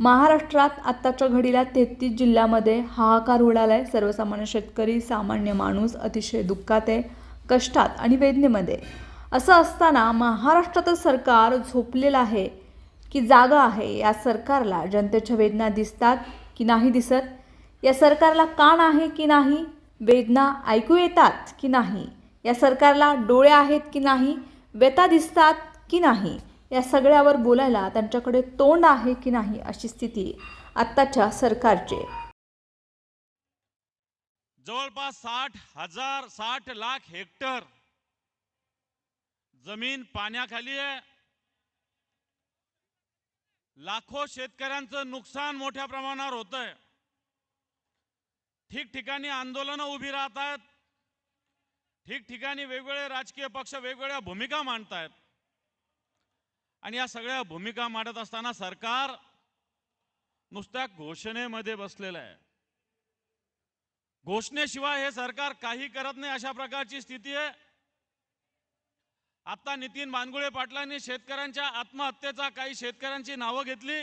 महाराष्ट्रात आत्ताच्या घडीला तेहतीस जिल्ह्यामध्ये हाहाकार उडाला आहे सर्वसामान्य शेतकरी सामान्य माणूस अतिशय दुःखात आहे कष्टात आणि वेदनेमध्ये. असं असताना महाराष्ट्राचं सरकार झोपलेलं आहे की जागा आहे. या सरकारला जनतेच्या वेदना दिसतात की नाही दिसत? या सरकारला कान आहे की नाही? वेदना ऐकू येतात की नाही? या सरकारला डोळे आहेत की नाही? व्यथा दिसतात की नाही? या सगळ्यावर बोलायला त्यांच्याकडे तोंड आहे की नाही अशी स्थिती आत्ताच्या सरकारची. जवळपास साठ हजार साठ लाख हेक्टर जमीन पाण्याखाली आहे. लाखो शेतकऱ्यांचं नुकसान मोठ्या प्रमाणावर होत आहे ठिकठिकाणी आंदोलनं उभी राहत आहेत ठिकठिकाणी वेगवेगळे राजकीय पक्ष वेगवेगळ्या भूमिका मांडतायत. आणि या सगळ्या भूमिका मांडत असताना सरकार नुसत्या घोषणेमध्ये बसलेलं आहे. घोषणेशिवाय हे सरकार काही करत नाही अशा प्रकारची स्थिती आहे. आता नितीन बानगुळे पाटलांनी शेतकऱ्यांच्या आत्महत्येचा काही शेतकऱ्यांची नावं घेतली.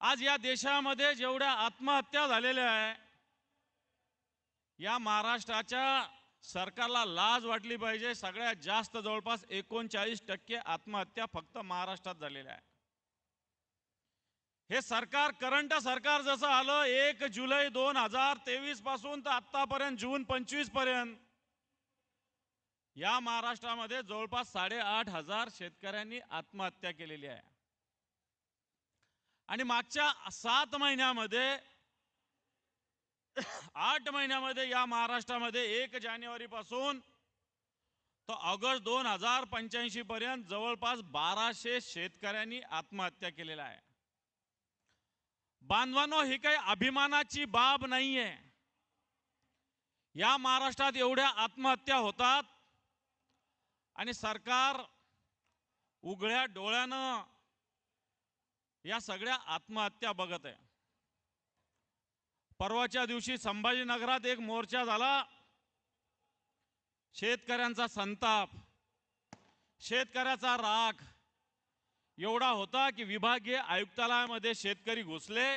आज या देशामध्ये जेवढ्या आत्महत्या झालेल्या आहे या महाराष्ट्राच्या सरकारला लाज वाटली पाहिजे. सगळ्यात जास्त जवळपास एकोणचाळीस टक्के आत्महत्या फक्त महाराष्ट्रात झालेल्या आहे हे सरकार करंट सरकार जसं आलं एक जुलै दोन हजार तेवीसपासून तर आतापर्यंत जून पंचवीसपर्यंत. या महाराष्ट्रामध्ये जवळपास साडेआठ हजार शेतकऱ्यांनी आत्महत्या केलेली आहे. आणि मागच्या सात महिन्यामध्ये आठ महिन्यामध्ये या महाराष्ट्रामध्ये एक जानेवारी पासून तर ऑगस्ट दोन हजार पंच्याऐंशी पर्यंत जवळपास बाराशे शेतकऱ्यांनी आत्महत्या केलेल्या आहे. बांधवांनो ही काही अभिमानाची बाब नाहीये. या महाराष्ट्रात एवढ्या आत्महत्या होतात आणि सरकार उघड्या डोळ्यानं या सगळ्या आत्महत्या बघत आहे. परवाच्या दिवशी संभाजीनगरात एक मोर्चा झाला. शेतकऱ्यांचा संताप शेतकऱ्याचा राग एवढा होता की विभागीय आयुक्तालयामध्ये शेतकरी घुसले.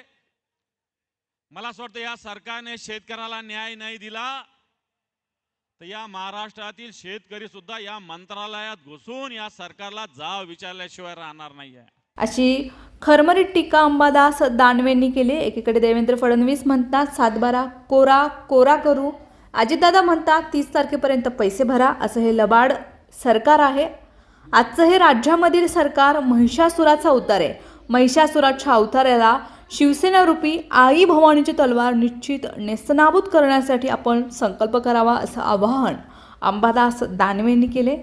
मला असं वाटतं या सरकारने शेतकऱ्याला न्याय नाही दिला. तर या महाराष्ट्रातील शेतकरी सुद्धा या मंत्रालयात घुसून या सरकारला जाव विचारल्याशिवाय राहणार नाही आहे अशी खरमरीत टीका अंबादास दानवेंनी केली. एकीकडे देवेंद्र फडणवीस म्हणतात सातबारा कोरा कोरा करू. अजितदादा म्हणतात तीस तारखेपर्यंत पैसे भरा. असं हे लबाड सरकार आहे. आजचं हे राज्यामधील सरकार महिषासुराचा अवतार आहे. महिषासुराच्या अवताराला शिवसेनारूपी आई भवानीची तलवार निश्चित नेस्तनाबूत करण्यासाठी आपण संकल्प करावा असं आवाहन अंबादास दानवेंनी केले.